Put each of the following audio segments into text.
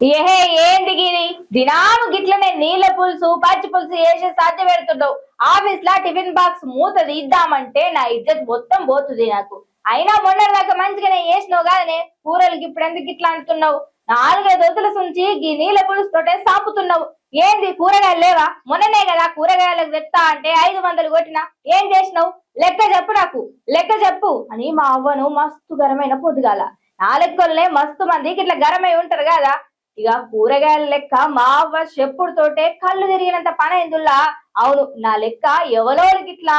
ఏహే ఏంది గిరి? దినాము గిట్లనే నీళ్ళ పులుసు పచ్చి పులుసు వేసే సాధ్య పెడుతుండవు. ఆఫీస్ లా టిఫిన్ బాక్స్ మూత తీద్దామంటే నా ఇజ్జత్ మొత్తం పోతుంది నాకు. అయినా మొన్న దాకా మంచిగానే వేసినావు కాదనే? కూరలకి ఇప్పుడు ఎందుకు ఇట్లా అంటున్నావు? నాలుగైదు వదుల సుంచి ఈ నీళ్ళ పులుసు తోటే సాపుతున్నావు. ఏంది కూరగాయలు లేవా? మొన్ననే కదా కూరగాయలకు తెస్తా అంటే ఐదు వందలు కొట్టినా. ఏం చేసినావు? లెక్క చెప్పు నాకు. లెక్క చెప్పు. అని మా అవ్వను మస్తు గరమైన పొద్దుగాల. నాలుగు కొల్లనే మస్తు మందికి ఇట్లా గరమై ఉంటారు కదా? ఇక కూరగాయల లెక్క మా అవ్వ చెప్పుడుతోటే కళ్ళు తిరిగినంత పని ఎందుల్లా అవును నా లెక్క ఎవరోళ్ళకి ఇట్లా?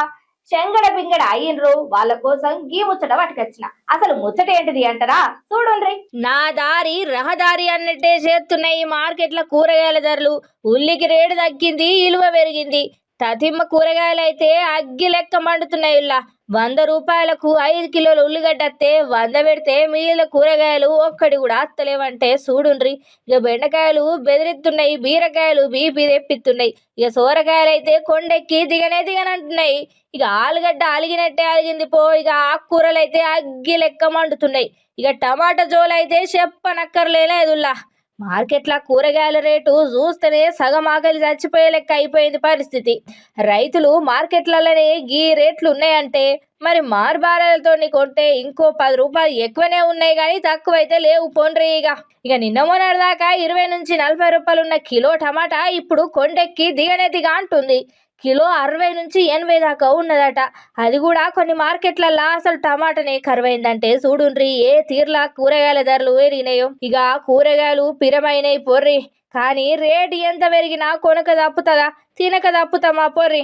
చెంగడ పింగడ అయ్యిండ్రు వాళ్ళ కోసం గీ ముచ్చట పట్టుకొచ్చిన. అసలు ముచ్చట ఏంటిది అంటారా? చూడండి నా దారి రహదారి అన్నట్టే చేస్తున్నాయి మార్కెట్ల కూరగాయల ధరలు. ఉల్లికి రేటు తగ్గింది ఇలువ పెరిగింది. తతిమ్మ కూరగాయలు అయితే అగ్గి లెక్క మండుతున్నాయి ఇలా వంద రూపాయలకు ఐదు కిలోల ఉల్లిగడ్డ అత్తే వంద పెడితే మిగిలిన కూరగాయలు ఒక్కడి కూడా అత్తలేవంటే చూడుండ్రి ఇక బెండకాయలు బెదిరిస్తున్నాయి బీరకాయలు బీపీ తెప్పిస్తున్నాయి ఇక సోరకాయలు అయితే కొండెక్కి దిగనే దిగనంటున్నాయి. ఇక ఆలుగడ్డ అలిగినట్టే అలిగింది పో ఇక ఆకుకూరలు అయితే అగ్గి లెక్క మండుతున్నాయి. ఇక టమాటా జోలు అయితే చెప్పనక్కర్లేదుల్లా. మార్కెట్ల కూరగాయల రేటు చూస్తేనే సగం ఆకలి చచ్చిపోయే లెక్క అయిపోయింది పరిస్థితి. రైతులు మార్కెట్లలోనే గీ రేట్లు ఉన్నాయంటే మరి మార్బారాలతో కొంటే ఇంకో పది రూపాయలు ఎక్కువనే ఉన్నాయి కానీ తక్కువైతే లేవు పోండ్రి ఇక ఇక నిన్న మొన్నటి దాకా ఇరవై నుంచి నలభై రూపాయలు ఉన్న కిలో టమాటా ఇప్పుడు కొండెక్కి దిగనే దిగా అంటుంది. కిలో అరవై నుంచి ఎనభై దాకా ఉన్నదట. అది కూడా కొన్ని మార్కెట్లల్లో అసలు టమాటానే కరువైందంటే చూడుండ్రి ఏ తీర్లా కూరగాయల ధరలు పెరిగినాయో. ఇక కూరగాయలు పిరమైనవి పొర్రి. కానీ రేటు ఎంత పెరిగినా కొనక తప్పుతుందా తినక తప్పుతామా పొర్రి.